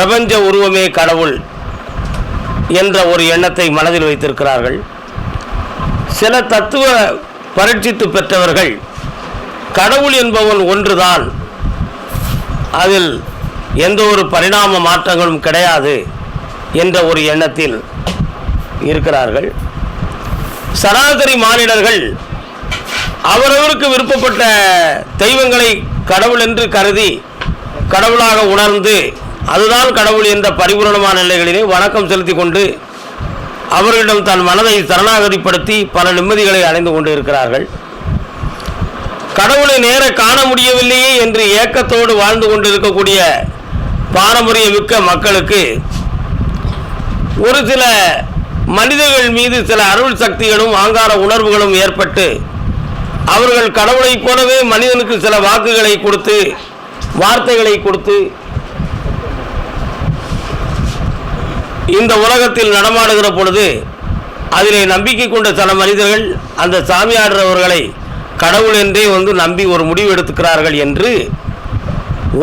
பிரபஞ்ச உருவமே கடவுள் என்ற ஒரு எண்ணத்தை மனதில் வைத்திருக்கிறார்கள். சில தத்துவ பரீட்சித்து பெற்றவர்கள் கடவுள் என்பவன் ஒன்றுதான். அதில் எந்த ஒரு பரிணாம மாற்றங்களும் கிடையாது என்ற ஒரு எண்ணத்தில் இருக்கிறார்கள். சராசரி மானிடர்கள் அவரவருக்கு விருப்பப்பட்ட தெய்வங்களை கடவுள் என்று கருதி கடவுளாக உணர்ந்து அதுதான் கடவுள் என்ற பரிபூரணமான நிலைகளிலே வணக்கம் செலுத்தி கொண்டு அவர்களிடம் தன் மனதை சரணாகதிப்படுத்தி பல நிம்மதிகளை அடைந்து கொண்டு இருக்கிறார்கள் கடவுளை நேர காண முடியவில்லையே என்று ஏக்கத்தோடு வாழ்ந்து கொண்டிருக்கக்கூடிய பாரம்பரிய மிக்க மக்களுக்கு ஒரு சில மனிதர்கள் மீது சில அருள் சக்திகளும் ஆங்கார உணர்வுகளும் ஏற்பட்டு அவர்கள் கடவுளைப் போலவே மனிதனுக்கு சில வாக்குகளை கொடுத்து வார்த்தைகளை கொடுத்து இந்த உலகத்தில் நடமாடுகிற பொழுது அதிலே நம்பிக்கை கொண்ட சில மனிதர்கள் அந்த சாமியாடுறவர்களை கடவுள் என்றே வந்து நம்பி ஒரு முடிவு எடுத்துக்கிறார்கள் என்று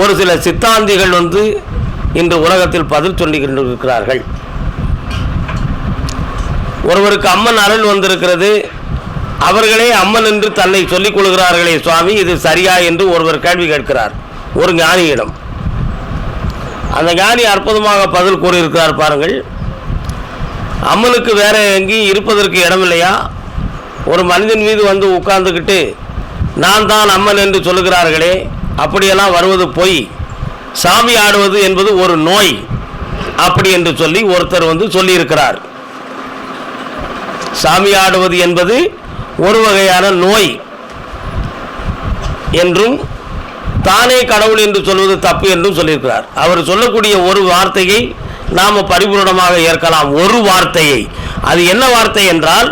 ஒரு சில சித்தாந்திகள் வந்து இன்று உலகத்தில் பதில் சொல்லி கொண்டிருக்கிறார்கள் ஒருவருக்கு அம்மன் அருள் வந்திருக்கிறது. அவர்களே அம்மன் என்று தன்னை சொல்லிக் கொள்கிறார்களே சுவாமி இது சரியா என்று ஒருவர் கேள்வி கேட்கிறார். ஒரு ஞானியிடம். அந்த ஞானி அற்புதமாக பதில் கூறியிருக்கிறார் பாருங்கள். அம்மனுக்கு வேற எங்கேயும் இருப்பதற்கு இடம் இல்லையா ஒரு மனிதன் மீது வந்து உட்கார்ந்துக்கிட்டு நான் தான் அம்மன் என்று சொல்லுகிறார்களே அப்படியெல்லாம் வருவது பொய். சாமி ஆடுவது என்பது ஒரு நோய். அப்படி என்று சொல்லி ஒருத்தர் வந்து சொல்லியிருக்கிறார். சாமி ஆடுவது என்பது ஒரு வகையான நோய் என்றும் தானே கடவுள் என்று சொல்வது தப்பு என்றும் சொல்லியிருக்கிறார். அவர் சொல்லக்கூடிய ஒரு வார்த்தையை நாம் பரிபூர்ணமாக ஏற்கலாம். ஒரு வார்த்தையை. அது என்ன வார்த்தை என்றால்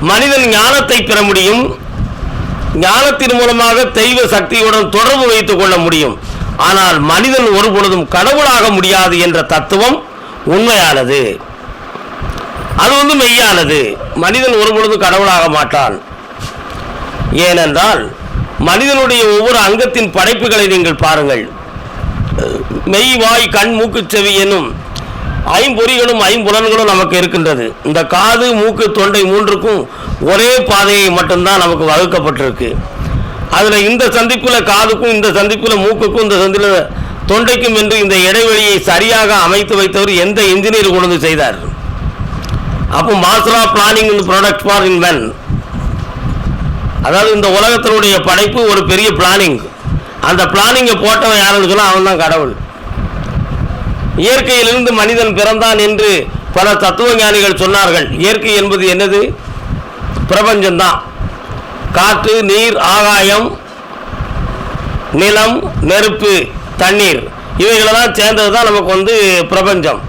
மனிதன் ஞானத்தை பெற முடியும். ஞானத்தின் மூலமாக தெய்வ சக்தியுடன் தொடர்பு வைத்துக் கொள்ள முடியும். ஆனால் மனிதன் ஒரு பொழுதும் கடவுளாக முடியாது என்ற தத்துவம் உண்மையானது. அது வந்து மெய்யானது. மனிதன் ஒரு பொழுதும் கடவுளாக மாட்டான். ஏனென்றால் மனிதனுடைய ஒவ்வொரு அங்கத்தின் படைப்புகளை நீங்கள் பாருங்கள். மெய் வாய் கண் மூக்கு செவி எனும் ஐம்பொறிகளும் ஐம்புலன்களும் நமக்கு இருக்கின்றது. இந்த காது மூக்கு தொண்டை மூன்றுக்கும் ஒரே பாதையை மட்டும்தான் நமக்கு வகுக்கப்பட்டிருக்கு. அதில் இந்த சந்திப்பில் காதுக்கும் இந்த சந்திப்பில் மூக்குக்கும் இந்த சந்தில தொண்டைக்கும் என்று இந்த இடைவெளியை சரியாக அமைத்து வைத்தவர் எந்த இன்ஜினியர் கொண்டு செய்தார்? அப்போ master of planning in product for in men அதாவது இந்த உலகத்தினுடைய படைப்பு ஒரு பெரிய பிளானிங் அந்த பிளானிங்கை போட்டவன் யாருன்னு சொன்னால் அவன் தான் கடவுள். இயற்கையிலிருந்து மனிதன் பிறந்தான் என்று பல தத்துவ ஞானிகள் சொன்னார்கள். இயற்கை என்பது என்னது? பிரபஞ்சம்தான். காற்று நீர் ஆகாயம் நிலம் நெருப்பு தண்ணீர். இவைகளெல்லாம் சேர்ந்தது தான் நமக்கு வந்து பிரபஞ்சம்.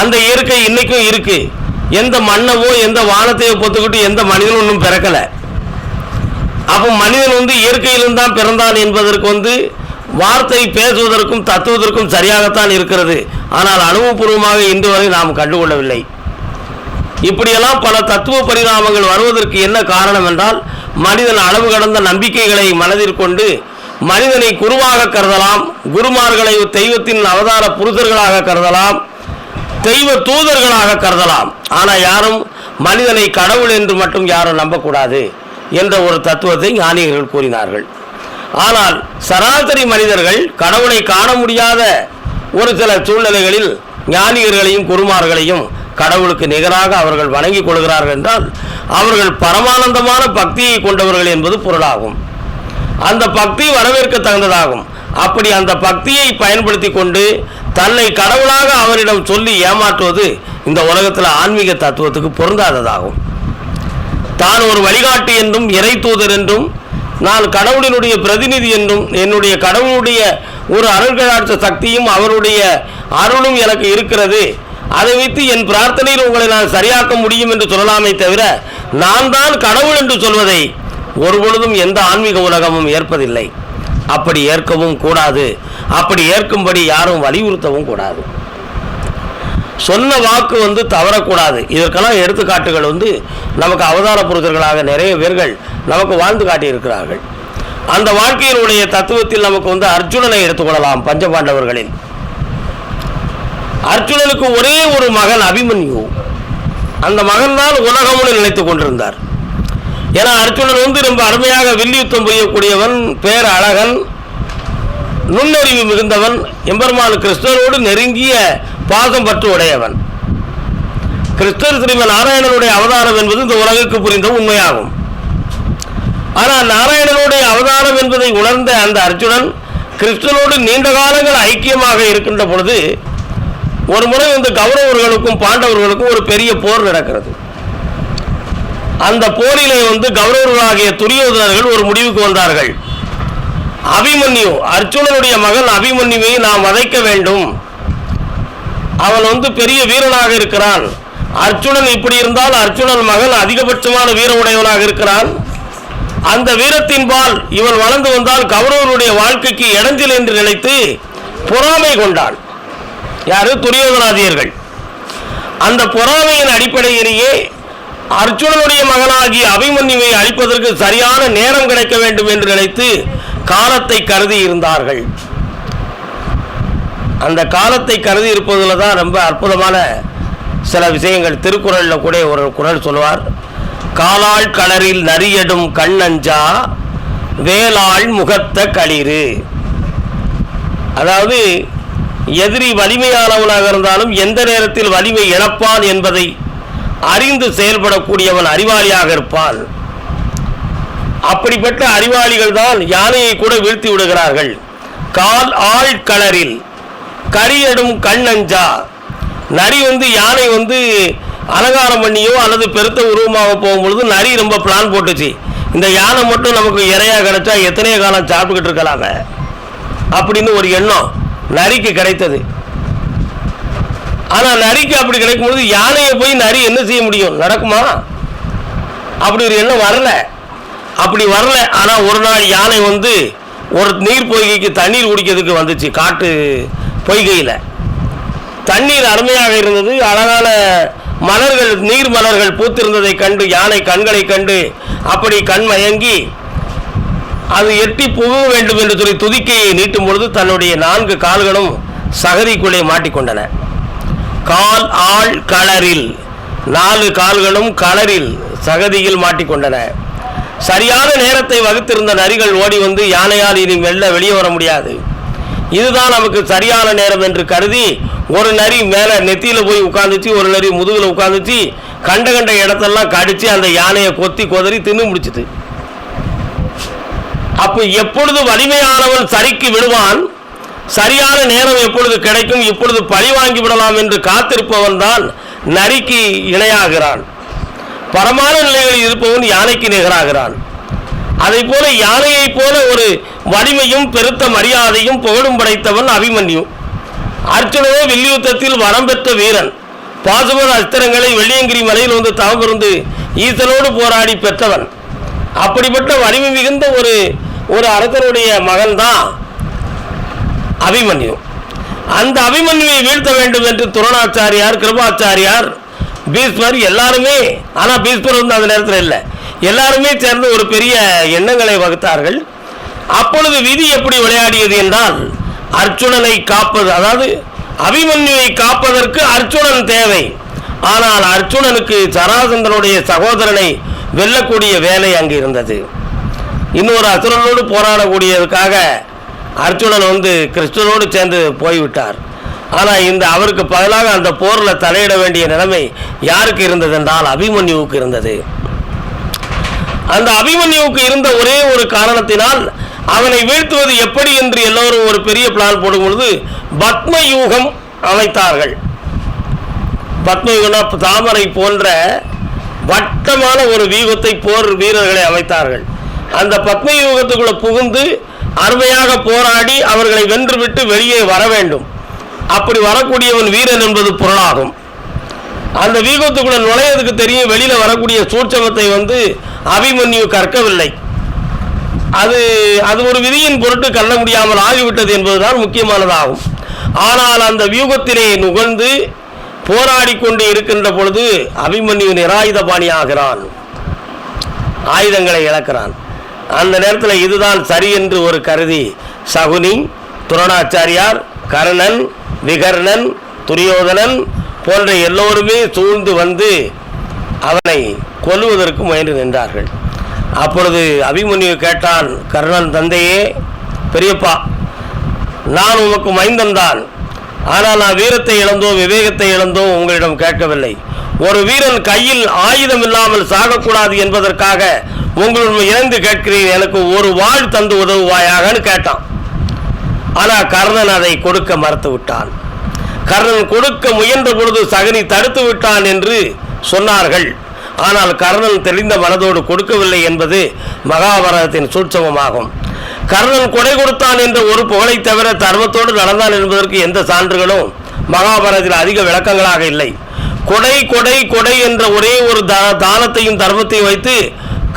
அந்த இயற்கை இன்றைக்கும் இருக்குது எந்த மண்ணவோ எந்த வானத்தையோ பொத்துக்கிட்டு எந்த மனிதனும் ஒன்றும் பிறக்கலை. அப்போ மனிதன் வந்து இயற்கையிலும் தான் பிறந்தான் என்பதற்கு வந்து வார்த்தை பேசுவதற்கும் தத்துவதற்கும் சரியாகத்தான் இருக்கிறது. ஆனால் அனுபவபூர்வமாக இன்று வரை நாம் கண்டுகொள்ளவில்லை. இப்படியெல்லாம் பல தத்துவ பரிணாமங்கள் வருவதற்கு என்ன காரணம் என்றால் மனிதன் அளவு கடந்த நம்பிக்கைகளை மனதில் கொண்டு மனிதனை குருவாக கருதலாம் குருமார்களை தெய்வத்தின் அவதார புருஷர்களாக கருதலாம் தெய்வ தூதர்களாக கருதலாம். ஆனால் யாரும் மனிதனை கடவுள் என்று மட்டும் யாரும் நம்பக்கூடாது. என்ற ஒரு தத்துவத்தை ஞானிகர்கள் கூறினார்கள். ஆனால் சராசரி மனிதர்கள் கடவுளை காண முடியாத ஒரு சில சூழ்நிலைகளில் ஞானிகர்களையும் குருமார்களையும் கடவுளுக்கு நிகராக அவர்கள் வணங்கிக் கொள்கிறார்கள் என்றால் அவர்கள் பரமானந்தமான பக்தியை கொண்டவர்கள் என்பது பொருளாகும். அந்த பக்தி வரவேற்க தகுந்ததாகும். அப்படி அந்த பக்தியை பயன்படுத்தி கொண்டு தன்னை கடவுளாக அவரிடம் சொல்லி ஏமாற்றுவது இந்த உலகத்தில் ஆன்மீக தத்துவத்துக்கு பொருந்தாததாகும். தான் ஒரு வழிகாட்டி என்றும் இறை தூதர் என்றும் நான் கடவுளினுடைய பிரதிநிதி என்றும் என்னுடைய கடவுளுடைய ஒரு அருள்களாட்ச சக்தியும் அவருடைய அருளும் எனக்கு இருக்கிறது. அதை வைத்து என் பிரார்த்தனையில் உங்களை நான் சரியாக்க முடியும் என்று சொல்லலாமே தவிர நான் தான் கடவுள் என்று சொல்வதை ஒருபொழுதும் எந்த ஆன்மீக உலகமும் ஏற்பதில்லை. அப்படி ஏற்கவும் கூடாது. அப்படி ஏற்கும்படி யாரும் வலியுறுத்தவும் கூடாது. சொன்ன வாக்கு வந்து தவறக்கூடாது. இதற்கெல்லாம் எடுத்துக்காட்டுகள் வந்து நமக்கு அவதார புருஷர்களாக நிறைய பேர்கள் நமக்கு வாழ்ந்து காட்டியிருக்கிறார்கள். அந்த வாழ்க்கையினுடைய தத்துவத்தில் நமக்கு வந்து அர்ஜுனனை எடுத்துக்கொள்ளலாம் பஞ்சபாண்டவர்களில். அர்ஜுனனுக்கு ஒரே ஒரு மகன் அபிமன்யு. அந்த மகன் தான் உலகம்னு நினைத்துக் கொண்டிருந்தார். ஏன்னா அர்ஜுனன் வந்து ரொம்ப அருமையாக வில்லியுத்தம் புரியக்கூடியவன் பேர் அழகன் நுண்ணறிவு மிகுந்தவன் எம்பெருமான் கிருஷ்ணனோடு நெருங்கிய பாசம் பற்று உடையவன். கிறிஸ்தர் ஸ்ரீமன் நாராயணனுடைய அவதாரம் என்பது இந்த உலகுக்கு புரிந்த உண்மையாகும். ஆனால் நாராயணனுடைய அவதாரம் என்பதை உணர்ந்த அந்த அர்ஜுனன் கிறிஸ்தனோடு நீண்ட காலங்கள் ஐக்கியமாக இருக்கின்ற பொழுது ஒரு முறை வந்து கௌரவர்களுக்கும் பாண்டவர்களுக்கும் ஒரு பெரிய போர் நடக்கிறது. அந்த போரிலே வந்து கௌரவர்களாகிய துரியோதனர்கள் ஒரு முடிவுக்கு வந்தார்கள். அபிமன்யு அர்ஜுனனுடைய மகன் அபிமன்யுவை நாம் வதைக்க வேண்டும். அவன் வந்து பெரிய வீரனாக இருக்கிறான். அர்ஜுனன் இப்படி இருந்தால் அர்ஜுனன் மகன் அதிகபட்சமான வீர உடையவனாக இருக்கிறான். அந்த வீரத்தின்பால் இவன் வளர்ந்து வந்தால் கௌரவனுடைய வாழ்க்கைக்கு இடைஞ்சல் என்று நினைத்து பொறாமை கொண்டான். யாரு? துரியோதனாதியர்கள். அந்த பொறாமையின் அடிப்படையிலேயே அர்ஜுனனுடைய மகனாகிய அபிமன்யுவை அழிப்பதற்கு சரியான நேரம் கிடைக்க வேண்டும் என்று நினைத்து காலத்தை கருதி இருந்தார்கள். அந்த காலத்தை கருதி இருப்பதில் தான் ரொம்ப அற்புதமான சில விஷயங்கள். திருக்குறளில் கூட ஒரு குறள் சொல்லுவார். காலாள் கலரில் நரியடும் கண்ணஞ்சா வேலாள் முகத்த களிறு. அதாவது எதிரி வலிமையானவனாக இருந்தாலும் எந்த நேரத்தில் வலிமை இழப்பான் என்பதை அறிந்து செயல்படக்கூடியவன் அறிவாளியாக இருப்பான். அப்படிப்பட்ட அறிவாளிகள் தான் யானையை கூட வீழ்த்தி விடுகிறார்கள். கால் ஆள் கலரில் கரியடும் கண்ணஞ்சா. நரி வந்து யானை வந்து அலங்காரம் பண்ணியோ அல்லது பெருத்த உருவமாக போகும்பொழுது நரி ரொம்ப பிளான் போட்டுச்சு. இந்த யானை மட்டும் நமக்கு இறையாக கிடைச்சா எத்தனையோ காலம் சாப்பிட்டுக்கிட்டு இருக்கலாங்க அப்படின்னு ஒரு எண்ணம் நரிக்கு கிடைத்தது. ஆனால் நரிக்கு அப்படி கிடைக்கும் பொழுது யானையை போய் நரி என்ன செய்ய முடியும்? நடக்குமா? அப்படி ஒரு எண்ணம் வரல. அப்படி வரல. ஆனால் ஒரு நாள் யானை வந்து ஒரு நீர் பொய்கைக்கு தண்ணீர் குடிக்கிறதுக்கு வந்துச்சு. காட்டு பொய்கையில். தண்ணீர் அருமையாக இருந்தது. அழகான மலர்கள் நீர் மலர்கள் பூத்திருந்ததை கண்டு யானை கண்களை கண்டு அப்படி கண் மயங்கி அது எட்டி புக வேண்டும் என்று சொல்லி துதிக்கையை நீட்டும் பொழுது தன்னுடைய நான்கு கால்களும் சகதிக்குள்ளே மாட்டிக்கொண்டன. கால் ஆள் களரில் நாலு கால்களும் களரில் சகதியில் மாட்டிக்கொண்டன. சரியான நேரத்தை வகுத்திருந்த நரிகள் ஓடி வந்து யானையால் இனி வெள்ள வெளியே வர முடியாது. இதுதான் நமக்கு சரியான நேரம் என்று கருதி ஒரு நரி மேலே நெத்தியில் போய் உட்காந்துச்சு ஒரு நரி முதுகில் உட்காந்துச்சு கண்ட கண்ட இடத்தெல்லாம் கடித்து அந்த யானையை கொத்தி கொதறி தின்னு முடிச்சுது. அப்போ எப்பொழுது வலிமையானவன் சரிக்கு விடுவான் சரியான நேரம் எப்பொழுது கிடைக்கும் இப்பொழுது பழி வாங்கி விடலாம் என்று காத்திருப்பவன் தான் நரிக்கு இணையாகிறான். பரமான நிலைகளில் இருப்பவன் யானைக்கு நிகராகிறான். அதை போல யானையை போல ஒரு வலிமையும் பெருத்த மரியாதையும் புகழும் படைத்தவன் அபிமன்யு. அர்ஜுனனோ வில்யுத்தத்தில் வரம் பெற்ற வீரன். பாசுபத அஸ்திரங்களை வெள்ளியங்கிரி மலையில் வந்து தவமிருந்து ஈசனோடு போராடி பெற்றவன். அப்படிப்பட்ட வலிமை மிகுந்த ஒரு ஒரு அரசனுடைய மகன்தான் அபிமன்யு. அந்த அபிமன்யுவை வீழ்த்த வேண்டும் என்று துரணாச்சாரியார் கிருபாச்சாரியார் பீஸ்மர் எல்லாருமே ஆனால் பீஸ்மர் வந்து அந்த நேரத்தில் இல்லை. எல்லாருமே சேர்ந்து ஒரு பெரிய எண்ணங்களை வகுத்தார்கள். அப்பொழுது விதி எப்படி விளையாடியது என்றால் அர்ஜுனனை காப்பது அதாவது அபிமன்யுவை காப்பதற்கு அர்ஜுனன் தேவை. ஆனால் அர்ஜுனனுக்கு சராசந்தனுடைய சகோதரனை வெல்லக்கூடிய வேலை அங்கு இருந்தது. இன்னொரு அசுரனோடு போராடக்கூடியதுக்காக அர்ஜுனன் வந்து கிருஷ்ணனோடு சேர்ந்து போய்விட்டார். ஆனால் இந்த அவருக்கு பதிலாக அந்த போரில் தலையிட வேண்டிய நிலைமை யாருக்கு இருந்தது என்றால் அபிமன்யுவுக்கு இருந்தது. அந்த அபிமன்யுவுக்கு இருந்த ஒரே ஒரு காரணத்தினால் அவனை வீழ்த்துவது எப்படி என்று எல்லோரும் ஒரு பெரிய பிளான் போடும் பொழுது பத்ம யூகம் அமைத்தார்கள். பத்மயுகனா தாமரை போன்ற வட்டமான ஒரு வியூகத்தை போர் வீரர்களை அமைத்தார்கள். அந்த பத்மயூகத்துக்குள்ள புகுந்து அருமையாக போராடி அவர்களை வென்றுவிட்டு வெளியே வர வேண்டும். அப்படி வரக்கூடியவன் வீரன் என்பது பொருளாகும். அந்த வீகத்துக்குள்ள நுழையதுக்கு தெரியும் வெளியில வரக்கூடிய சூட்சமத்தை வந்து அபிமன்யு கற்கவில்லை. அது அது ஒரு விதியின் பொருட்டு கள்ள முடியாமல் ஆகிவிட்டது என்பதுதான் முக்கியமானதாகும். ஆனால் அந்த வியூகத்திலே நுகர்ந்து போராடி கொண்டு இருக்கின்ற பொழுது அபிமன்யு நிராயுதபாணி ஆகிறான். ஆயுதங்களை இழக்கிறான். அந்த நேரத்தில் இதுதான் சரி என்று ஒரு கருதி சகுனி துரணாச்சாரியார் கர்ணன் விகர்ணன் துரியோதனன் போன்ற எல்லோருமே சூழ்ந்து வந்து அவனை கொல்லுவதற்கு முயன்று நின்றார்கள். அப்பொழுது அபிமன்யு கேட்டான் கர்ணன் தந்தையே பெரியப்பா நான் உமக்கு மைந்தன் தான். ஆனால் நான் வீரத்தை இழந்தோ விவேகத்தை இழந்தோ உங்களிடம் கேட்கவில்லை. ஒரு வீரன் கையில் ஆயுதம் இல்லாமல் சாகக்கூடாது என்பதற்காக உங்களுடன் இணைந்து கேட்கிறேன் எனக்கு ஒரு வாழ் தந்து உதவுவாயாகன்னு கேட்டான். ஆனால் கர்ணன் அதை கொடுக்க மறுத்து விட்டான். கர்ணன் கொடுக்க முயன்ற பொழுது சகனி தடுத்து விட்டான் என்று சொன்னார்கள். ஆனால் கர்ணன் தெளிந்த மனதோடு கொடுக்கவில்லை என்பது மகாபாரதத்தின் சூட்சமமாகும். கர்ணன் கொடை கொடுத்தான் என்ற ஒரு புகழை தவிர தர்மத்தோடு நடந்தான் என்பதற்கு எந்த சான்றுகளும் மகாபாரதத்தில் அதிக விளக்கங்களாக இல்லை. கொடை கொடை கொடை என்ற ஒரே ஒரு தானத்தையும் தர்மத்தையும் வைத்து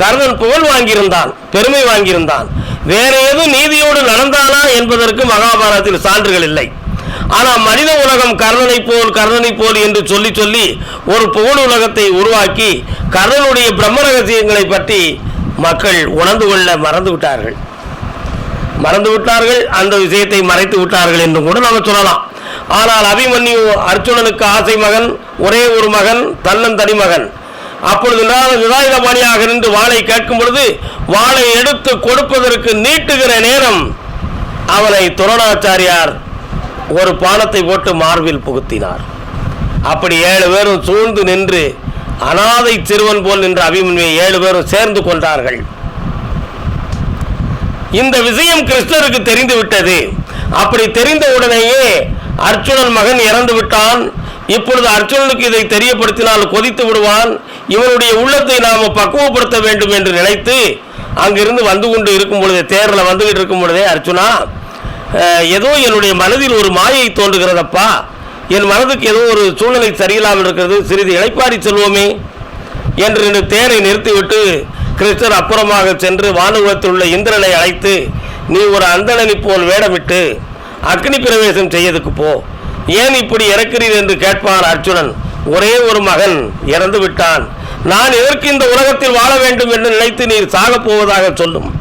கர்ணன் புகழ் வாங்கியிருந்தான் பெருமை வாங்கியிருந்தான். வேற ஏதும் நீதியோடு நடந்தானா என்பதற்கு மகாபாரதத்தில் சான்றுகள் இல்லை. ஆனால் மனித உலகம் கர்ணனை போல் கர்ணனை போல் என்று சொல்லி சொல்லி ஒரு புகழ் உலகத்தை உருவாக்கி கர்ணனுடைய பிரம்ம ரகசியங்களை பற்றி மக்கள் உணர்ந்து கொள்ள மறந்து விட்டார்கள். மறந்து விட்டார்கள் அந்த விஷயத்தை மறைத்து விட்டார்கள் என்று கூட நம்ம சொல்லலாம். ஆனால் அபிமன்யு அர்ஜுனனுக்கு ஆசை மகன் ஒரே ஒரு மகன் தன்னன் தனி மகன். அப்பொழுது நிராயுதபாணியாக நின்று வாளை கேட்கும் பொழுது வாளை எடுத்து கொடுப்பதற்கு நீட்டுகிற நேரம் அவனை துரணாச்சாரியார் ஒரு பானத்தை போட்டு மார்பில் புகுத்தினார். அப்படி ஏழு பேரும் சூழ்ந்து நின்று அனாதை சிறுவன் போல் நின்ற அபிமன்யை ஏழு பேரும் சேர்ந்து கொண்டார்கள். இந்த விஷயம் கிருஷ்ணருக்கு தெரிந்து விட்டது. அப்படி தெரிந்த உடனேயே அர்ஜுனன் மகன் இறந்து விட்டான். இப்பொழுது அர்ஜுனனுக்கு இதை தெரியப்படுத்தினால் கொதித்து விடுவான். இவனுடைய உள்ளத்தை நாம் பக்குவப்படுத்த வேண்டும் என்று நினைத்து அங்கிருந்து வந்து கொண்டு இருக்கும் பொழுது தேரில் வந்துகிட்டு இருக்கும் பொழுதே அர்ஜுனா ஏதோ என்னுடைய மனதில் ஒரு மாயை தோன்றுகிறதப்பா. என் மனதுக்கு ஏதோ ஒரு சூழ்நிலை சரியில்லாமல் இருக்கிறது. சிறிது இழைப்பாடி செல்வோமே என்று தேரை நிறுத்திவிட்டு கிருஷ்ணர் அப்புறமாக சென்று வானுகத்தில் உள்ள இந்திரனை அழைத்து நீ ஒரு அந்தணனி போல் வேடமிட்டு அக்னி பிரவேசம் செய்யதுக்கு போ. ஏன் இப்படி இறக்கிறீர்? என்று கேட்பான் அர்ஜுனன். ஒரே ஒரு மகன் இறந்து விட்டான் நான் எதற்கு இந்த உலகத்தில் வாழ வேண்டும் என்று நினைத்து நீர் சாகப் போவதாக சொல்லும்.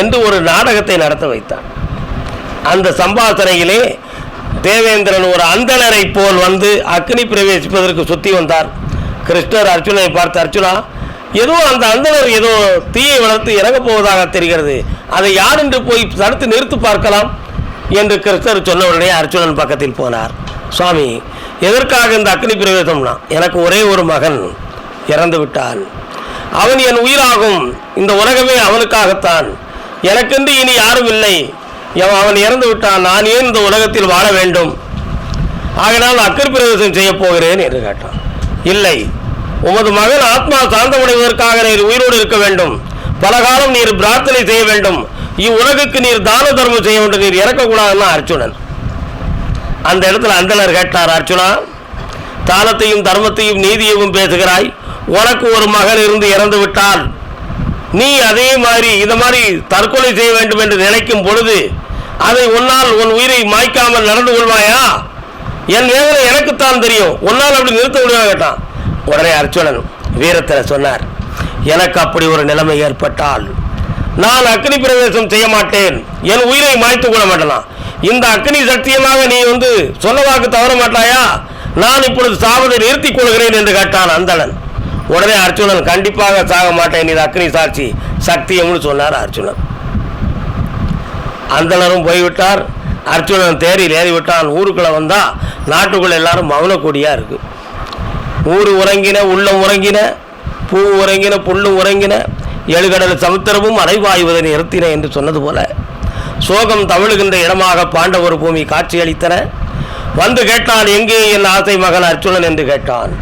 என்று ஒரு நாடகத்தை நடத்த வைத்தான் அந்த சம்பாசனையிலே தேவேந்திரன் ஒரு அந்தனரை போல் வந்து அக்னி பிரவேசிப்பதற்கு சுத்தி வந்தார். கிருஷ்ணர் அர்ஜுனை பார்த்து அர்ஜுனா ஏதோ அந்த அந்தனர் ஏதோ தீயை வளர்த்து இறங்கப் போவதாக தெரிகிறது. அதை யார் என்று போய் தடுத்து நிறுத்து பார்க்கலாம்? என்று கிருஷ்ணர் சொன்ன உடனே அர்ஜுனன் பக்கத்தில் போனார். சுவாமி எதற்காக இந்த அக்னி பிரவேசம்னா? எனக்கு ஒரே ஒரு மகன் இறந்து விட்டான் அவன் என் உயிராகும். இந்த உலகமே அவனுக்காகத்தான். எனக்கென்று இனி யாரும் இல்லை. அவன் இறந்து விட்டான். நான் ஏன் இந்த உலகத்தில் வாழ வேண்டும்? ஆகினால் அக்கறை பிரவேசம் செய்ய போகிறேன் என்று கேட்டான். இல்லை. உமது மகன் ஆத்மா சாந்தமடைவதற்காக நீர் உயிரோடு இருக்க வேண்டும். பல காலம் நீர் பிரார்த்தனை செய்ய வேண்டும். இவ்வுலகுக்கு நீர் தான தர்மம் செய்ய வேண்டும் நீர் இறக்கக்கூடாதுன்னா அர்ஜுனன். அந்த இடத்துல அந்தனர் கேட்டார் அர்ஜுனா தானத்தையும் தர்மத்தையும் நீதியையும் பேசுகிறாய். உனக்கு ஒரு மகன் இருந்து இறந்து விட்டால் நீ அதே மாதிரி இந்த மாதிரி தற்கொலை செய்ய வேண்டும் என்று நினைக்கும் பொழுது அதை உன்னால் உன் உயிரை மாய்க்காமல் நடந்து கொள்வாயா? என் வேதனை எனக்குத்தான் தெரியும். உன்னால் அப்படி நிறுத்த முடியாது கேட்டான். உடனே அர்ச்சுனன் வீரத்தில் சொன்னார் எனக்கு அப்படி ஒரு நிலைமை ஏற்பட்டால் நான் அக்னி பிரவேசம் செய்ய மாட்டேன். என் உயிரை மாய்த்து கொள்ள மாட்டலாம் இந்த அக்னி சத்தியமாக நீ வந்து சொல்லவாக்கு தவற மாட்டாயா? நான் இப்பொழுது சாவதை நிறுத்திக் கொள்கிறேன் என்று கேட்டான் அந்தணன். உடனே அர்ஜுனன் கண்டிப்பாக சாக மாட்டேன் இது அக்னி சாட்சி சக்தியம்னு சொன்னார் அர்ஜுனன். அந்தனரும் போய்விட்டார். அர்ஜுனன் தேரில் ஏறி விட்டான் ஊருக்குள்ளே வந்தால் நாட்டுக்குள்ளே எல்லாரும் மௌனக்கூடியாக இருக்கு. ஊர் உறங்கின உள்ளம் உறங்கின பூ உறங்கின புல்லும் உறங்கின எழுகடல் சமுத்திரமும் அலைவாயுவதை நிறுத்தின என்று சொன்னது போல சோகம் தவிழுகின்ற இடமாக பாண்டவர் பூமி காட்சியளித்தன. வந்து கேட்டான் எங்கே என் ஆசை மகன் அர்ஜுனன்? என்று கேட்டான்.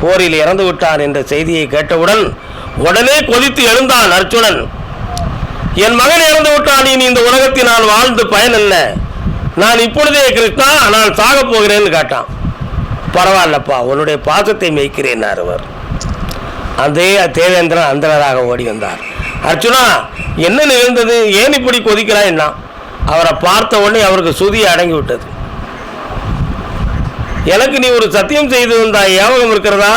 போரில் இறந்து விட்டான் என்ற செய்தியை கேட்டவுடன் உடனே கொதித்து எழுந்தான் அர்ஜுனன். என் மகன் இறந்து விட்டான் இனி இந்த உலகத்தில் நான் வாழ்ந்து பயன் அல்ல. நான் இப்பொழுதே கிருஷ்ணா நான் சாகப் போகிறேன்னு கேட்டான். பரவாயில்லப்பா உன்னுடைய பாசத்தை மேய்க்கிறேன் அவர். அதே தேவேந்திரன் அந்தனராக ஓடி வந்தார். அர்ஜுனா என்ன நிகழ்ந்தது? ஏன் இப்படி கொதிக்கிறாய்? என்ன அவரை பார்த்த உடனே அவருக்கு சுதி அடங்கி விட்டது எனக்கு நீ ஒரு சத்தியம் செய்து வந்தாய் ஞாபகம் இருக்கிறதா?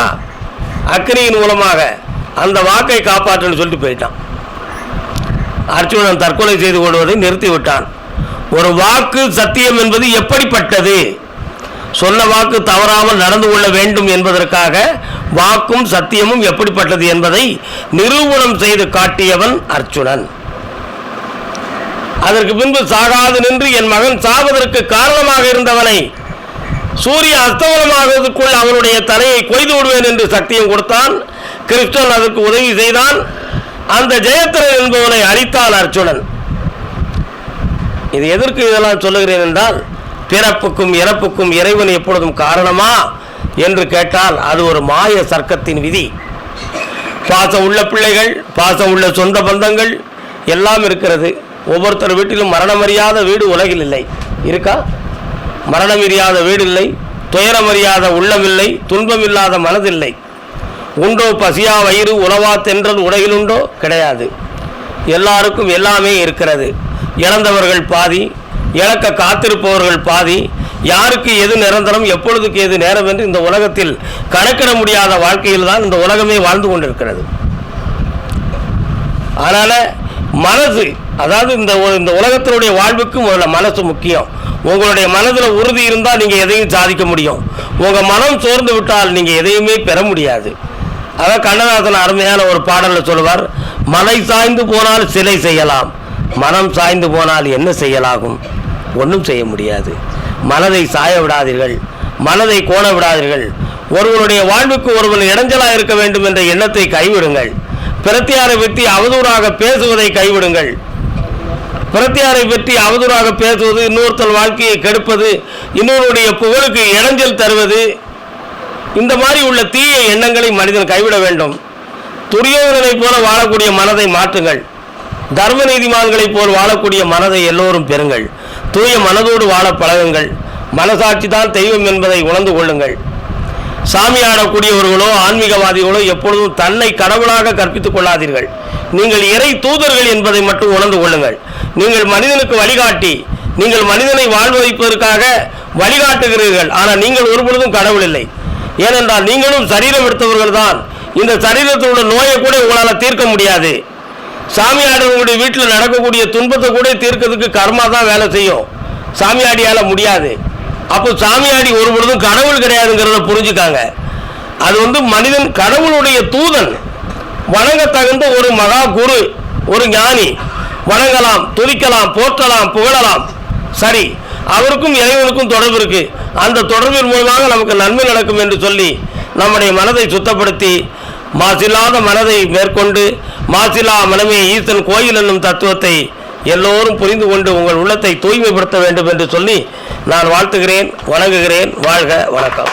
அக்னியின் மூலமாக அந்த வாக்கை காப்பாற்றுன்னு சொல்லிட்டு போயிட்டான். அர்ஜுனன் தற்கொலை செய்து கொள்வதை நிறுத்திவிட்டான். ஒரு வாக்கு சத்தியம் என்பது எப்படிப்பட்டது? சொன்ன வாக்கு தவறாமல் நடந்து கொள்ள வேண்டும் என்பதற்காக வாக்கும் சத்தியமும் எப்படிப்பட்டது என்பதை நிரூபணம் செய்து காட்டியவன் அர்ச்சுனன் அதற்கு பின்பு சாகாது நின்று என் மகன் சாவதற்கு காரணமாக இருந்தவனை சூரிய அஸ்தமனமாகுவதற்குள் அவனுடைய தலையை கொய்து விடுவேன் என்று சக்தியும் கொடுத்தான். கிருஷ்ணன் அதற்கு உதவி செய்தான். அந்த ஜெயத்திரன் என்பவனை அழித்தான் அர்ஜுனன். இது எதற்கு இதெல்லாம் சொல்லுகிறேன் என்றால் பிறப்புக்கும் இறப்புக்கும் இறைவன் எப்பொழுதும் காரணமா என்று கேட்டால் அது ஒரு மாய சர்க்கத்தின் விதி. பாசம் உள்ள பிள்ளைகள் பாசம் உள்ள சொந்த பந்தங்கள் எல்லாம் இருக்கிறது. ஒவ்வொருத்தர் வீட்டிலும் மரணமறியாத வீடு உலகில் இல்லை. இருக்கா? மரணமறியாத வீடு இல்லை துயரமறியாத உள்ளமில்லை துன்பமில்லாத மனதில்லை. உண்டோ பசியா வயிறு உழவா தென்றல் உலகிலுண்டோ கிடையாது. எல்லாருக்கும் எல்லாமே இருக்கிறது. இழந்தவர்கள் பாதி இழக்க காத்திருப்பவர்கள் பாதி யாருக்கு எது நிரந்தரம் எப்பொழுதுக்கு எது நேரம் என்று இந்த உலகத்தில் கணக்கிட முடியாத வாழ்க்கையில் தான் இந்த உலகமே வாழ்ந்து கொண்டிருக்கிறது. அதனால் மனது அதாவது இந்த இந்த உலகத்தினுடைய வாழ்வுக்கு முதல்ல மனசு முக்கியம். உங்களுடைய மனதில் உறுதி இருந்தால் நீங்கள் எதையும் சாதிக்க முடியும். உங்கள் மனம் சோர்ந்து விட்டால் நீங்கள் எதையுமே பெற முடியாது. அதான் கண்ணதாசன் அருமையான ஒரு பாடலில் சொல்லுவார் மலை சாய்ந்து போனால் சிலை செய்யலாம். மனம் சாய்ந்து போனால் என்ன செய்யலாகும்? ஒன்றும் செய்ய முடியாது. மனதை சாய விடாதீர்கள். மனதை கோண விடாதீர்கள். ஒருவருடைய வாழ்வுக்கு ஒருவன் இடைஞ்சலாக இருக்க வேண்டும் என்ற எண்ணத்தை கைவிடுங்கள். பிரத்தியாரை வெற்றி அவதூறாக பேசுவதை கைவிடுங்கள். பிரத்தியாரை பற்றி அவதூறாக பேசுவது இன்னொருத்தர் வாழ்க்கையை கெடுப்பது இன்னொருடைய புகழுக்கு இடைஞ்சல் தருவது இந்த மாதிரி உள்ள தீய எண்ணங்களை மனிதன் கைவிட வேண்டும். துரியோதனைப் போல வாழக்கூடிய மனதை மாற்றுங்கள். தர்ம நீதிமான்களைப் போல் வாழக்கூடிய மனதை எல்லோரும் பெறுங்கள். தூய மனதோடு வாழ பழகுங்கள். மனசாட்சி தான் தெய்வம் என்பதை உணர்ந்து கொள்ளுங்கள். சாமி ஆடக்கூடியவர்களோ ஆன்மீகவாதிகளோ எப்பொழுதும் தன்னை கடவுளாக கற்பித்துக் கொள்ளாதீர்கள். நீங்கள் இறை தூதர்கள் என்பதை மட்டும் உணர்ந்து கொள்ளுங்கள். நீங்கள் மனிதனுக்கு வழிகாட்டி நீங்கள் மனிதனை வாழ் வைப்பதற்காக வழிகாட்டுகிறீர்கள். ஆனால் நீங்கள் ஒருபொழுதும் கடவுள் இல்லை. ஏனென்றால் நீங்களும் சரீரம் எடுத்தவர்கள் தான். இந்த சரீரத்தில் உள்ள நோயை கூட உங்களால் தீர்க்க முடியாது. சாமியாடுறவங்களுடைய வீட்டில் நடக்கக்கூடிய துன்பத்தை கூட தீர்க்கிறதுக்கு கர்மா தான் வேலை செய்யும். சாமியாடியால் முடியாது. அப்போ சாமியாடி ஒரு பொழுதும் கடவுள் கிடையாதுங்கிறத புரிஞ்சுக்காங்க. அது வந்து மனிதன் கடவுளுடைய தூதன். வணங்க தகுந்த ஒரு மகா குரு ஒரு ஞானி. வணங்கலாம் துதிக்கலாம் போற்றலாம் புகழலாம். சரி அவருக்கும் இறைவனுக்கும் தொடர்பு இருக்கு. அந்த தொடர்பின் மூலமாக நமக்கு நன்மை நடக்கும் என்று சொல்லி நம்முடைய மனதை சுத்தப்படுத்தி மாசில்லாத மனதை மேற்கொண்டு மாசில்லா மனமே ஈசன் கோயில் என்னும் தத்துவத்தை எல்லோரும் புரிந்து கொண்டு உங்கள் உள்ளத்தை தூய்மைப்படுத்த வேண்டும் என்று சொல்லி நான் வாழ்த்துகிறேன் வணங்குகிறேன். வாழ்க வணக்கம்.